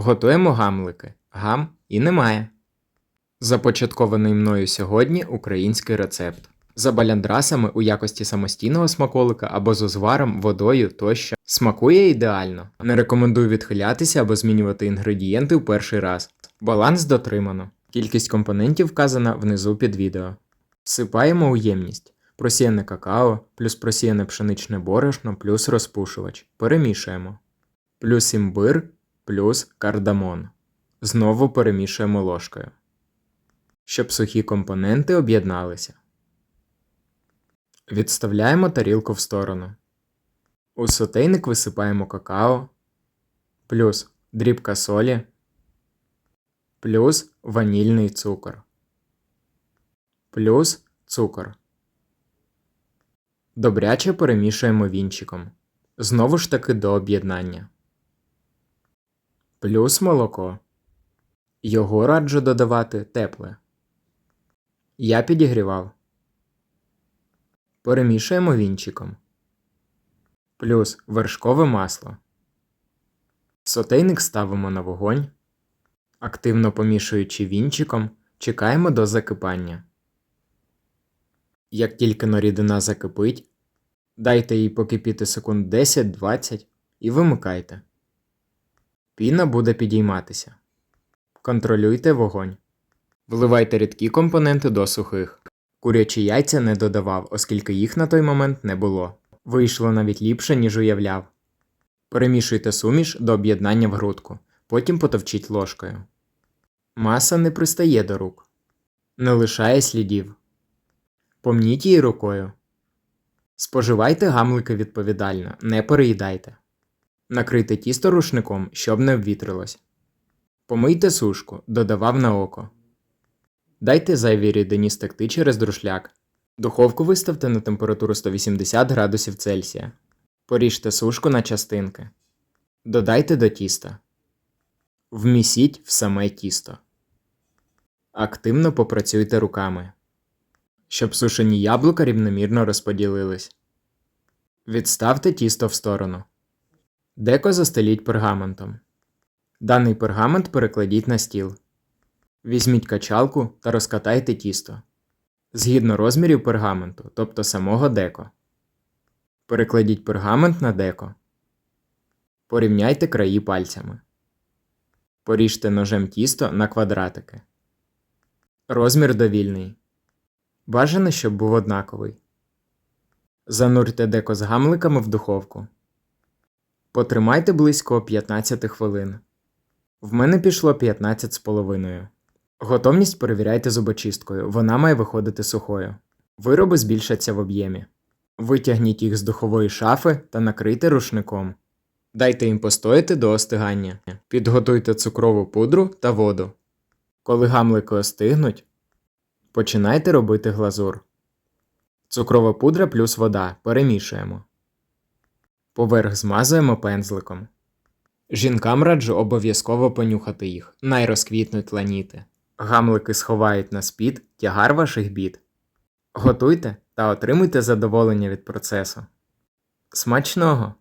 Готуємо гамлики. Гам і немає. Започаткований мною сьогодні український рецепт. За баляндрасами у якості самостійного смаколика або з узваром, водою тощо. Смакує ідеально. Не рекомендую відхилятися або змінювати інгредієнти в перший раз. Баланс дотримано. Кількість компонентів вказана внизу під відео. Всипаємо у ємність. Просіяне какао, плюс просіяне пшеничне борошно, плюс розпушувач. Перемішуємо. Плюс імбир, плюс кардамон. Знову перемішуємо ложкою. Щоб сухі компоненти об'єдналися. Відставляємо тарілку в сторону. У сотейник висипаємо какао, плюс дрібка солі, плюс ванільний цукор, плюс цукор. Добряче перемішуємо вінчиком. Знову ж таки до об'єднання. Плюс молоко. Його раджу додавати тепле. Я підігрівав. Перемішуємо вінчиком. Плюс вершкове масло. Сотейник ставимо на вогонь. Активно помішуючи вінчиком, чекаємо до закипання. Як тільки но рідина закипить, дайте їй покипіти секунд 10-20 і вимикайте. Піна буде підійматися. Контролюйте вогонь. Вливайте рідкі компоненти до сухих. Курячі яйця не додавав, оскільки їх на той момент не було. Вийшло навіть ліпше, ніж уявляв. Перемішуйте суміш до об'єднання в грудку, потім потовчіть ложкою. Маса не пристає до рук, не лишає слідів. Помніть її рукою. Споживайте гамлики відповідально, не переїдайте. Накрийте тісто рушником, щоб не обвітрилось. Помийте сушку, додавав на око. Дайте зайвій рідині стекти через друшляк. Духовку виставте на температуру 180 градусів Цельсія. Поріжте сушку на частинки. Додайте до тіста. Вмісіть в саме тісто. Активно попрацюйте руками, щоб сушені яблука рівномірно розподілились. Відставте тісто в сторону. Деко застеліть пергаментом. Даний пергамент перекладіть на стіл. Візьміть качалку та розкатайте тісто згідно розмірів пергаменту, тобто самого деко. Перекладіть пергамент на деко. Порівняйте краї пальцями. Поріжте ножем тісто на квадратики. Розмір довільний. Бажано, щоб був однаковий. Занурте деко з гамликами в духовку. Потримайте близько 15 хвилин. В мене пішло 15 з половиною. Готовність перевіряйте зубочисткою, вона має виходити сухою. Вироби збільшаться в об'ємі. Витягніть їх з духової шафи та накрийте рушником. Дайте їм постояти до остигання. Підготуйте цукрову пудру та воду. Коли гамлики остигнуть, починайте робити глазур. Цукрова пудра плюс вода перемішуємо. Поверх змазуємо пензликом. Жінкам раджу обов'язково понюхати їх, найрозквітнуть ланіти. Гамлики сховають на спід тягар ваших бід. Готуйте та отримуйте задоволення від процесу. Смачного!